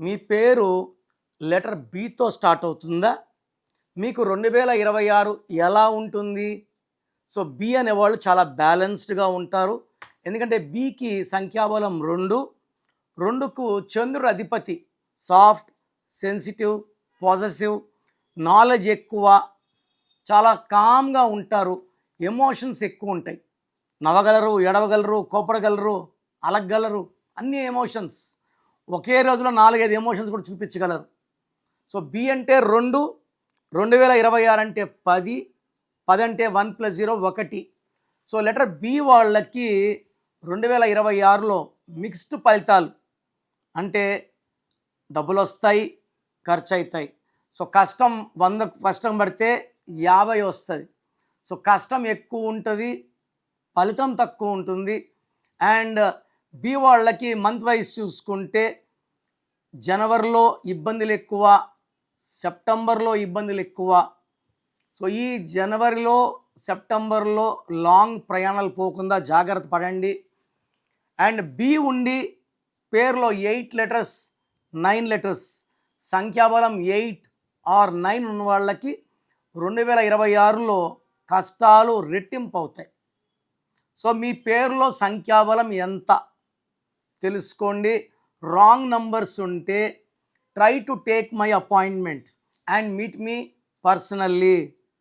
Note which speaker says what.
Speaker 1: మీ పేరు letter బితో start అవుతుందా? మీకు రెండు వేల ఇరవై ఆరు ఎలా ఉంటుంది? సో బి అనేవాళ్ళు చాలా బ్యాలెన్స్డ్గా ఉంటారు. ఎందుకంటే బికి సంఖ్యాబలం రెండు. రెండుకు చంద్రుడు అధిపతి సాఫ్ట్ సెన్సిటివ్ పాజిటివ్ నాలెడ్జ్ ఎక్కువ. చాలా కామ్గా ఉంటారు. ఎమోషన్స్ ఎక్కువ ఉంటాయి. నవ్వగలరు ఎడవగలరు కోపడగలరు అలగగలరు అన్ని ఎమోషన్స్ ఒకే రోజులో నాలుగైదు ఎమోషన్స్ కూడా చూపించగలరు. సో బి అంటే రెండు రెండు వేల ఇరవై ఆరు అంటే పది పది అంటే వన్ ప్లస్ జీరో ఒకటి. సో లెటర్ బి వాళ్ళకి రెండు వేల ఇరవై ఆరులో మిక్స్డ్ ఫలితాలు అంటే డబ్బులు వస్తాయి ఖర్చు అవుతాయి సో కష్టం వంద కష్టం పడితే యాభై వస్తుంది. సో కష్టం ఎక్కువ ఉంటుంది ఫలితం తక్కువ ఉంటుంది. అండ్ బి వాళ్ళకి మంత్ వైజ్ చూసుకుంటే జనవరిలో ఇబ్బందులు ఎక్కువ సెప్టెంబర్లో ఇబ్బందులు ఎక్కువ. సో ఈ జనవరిలో సెప్టెంబర్లో లాంగ్ ప్రయాణాలు పోకుండా జాగ్రత్త పడండి. అండ్ బి ఉండి పేర్లో ఎయిట్ లెటర్స్ నైన్ లెటర్స్ సంఖ్యాబలం ఎయిట్ ఆర్ నైన్ ఉన్న వాళ్ళకి రెండు వేల ఇరవై ఆరులో కష్టాలు రెట్టింపు అవుతాయి. సో మీ పేరులో సంఖ్యాబలం ఎంత? తెలుసుకోండి. రాంగ్ నంబర్స్ ఉంటే try to take my appointment and meet me personally.